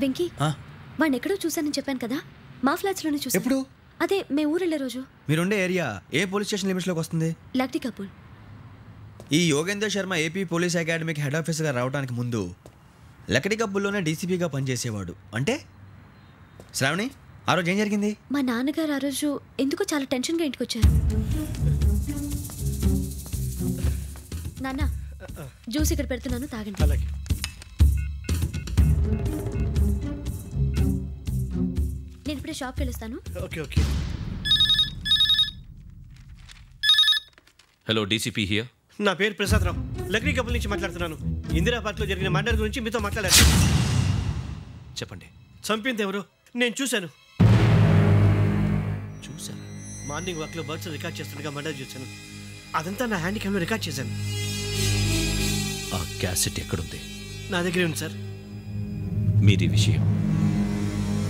వెంకీ వాడిని ఎక్కడో చూశానని చెప్పాను కదా. మా ఫ్లాట్స్లోనే చూసాను ఎప్పుడు? అదే మేము ఊరెళ్ళే రోజు. మీరుండే ఏరియా ఏ పోలీస్ స్టేషన్ లిమిట్స్లోకి వస్తుంది? లక్టీ కపూర్. ఈ యోగేందర్ శర్మ ఏపీ పోలీస్ అకాడమీకి హెడ్ ఆఫీసర్గా రావడానికి ముందు లకడి కబ్బుల్లోనే డీసీపీగా పనిచేసేవాడు. అంటే? శ్రావణి ఆ రోజు ఏం జరిగింది? మా నాన్నగారు ఆ రోజు ఎందుకో చాలా టెన్షన్గా ఇంటికి వచ్చారు. నాన్న జ్యూస్ ఇక్కడ పెడుతున్నాను తాగండి. అలాగే. నేను ఇప్పుడే షాప్కి వెళ్ళొస్తాను. Okay okay. Hello DCP here నా పేరు ప్రసాదరావు. లక్డీ కపుల్ నుంచి మాట్లాడుతున్నాను. ఇందిరా పార్క్లో జరిగిన మర్డర్ గురించి మీతో మాట్లాడారు చెప్పండి. చంపింది ఎవరు? నేను చూశాను. చూసారా మార్నింగ్ వాక్లో బర్డ్స్ రికార్డ్ చేస్తుండగా మర్డర్ చూశాను. అదంతా నా హ్యాండ్ క్యామ్లో రికార్డ్ చేశాను. ఆ క్యాసెట్ ఎక్కడుంది? నా దగ్గరే ఉంది సార్. మీది విషయం.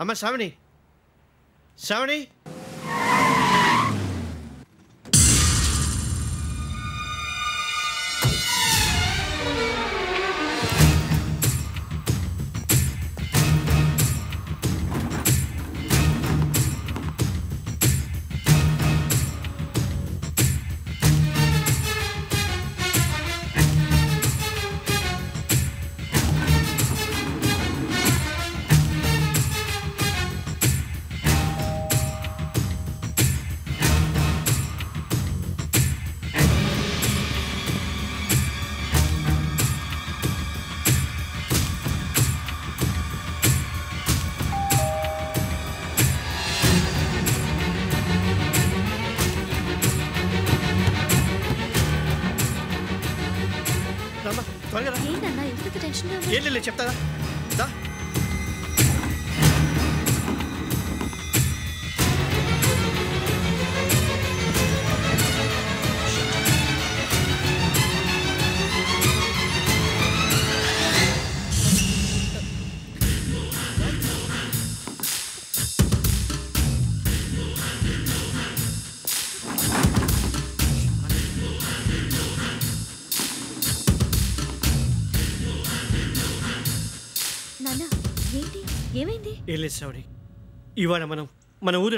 అమ్మ శ్రావణి శ్రావణి త్వరగా ఏంటన్నా ఎందుకు టెన్షన్గా ఏం లేదు చెప్తారా దా. ఏంటి? ఏమైంది? ఏం లేదు శ్రావణి ఇవాళ మనం మన ఊరు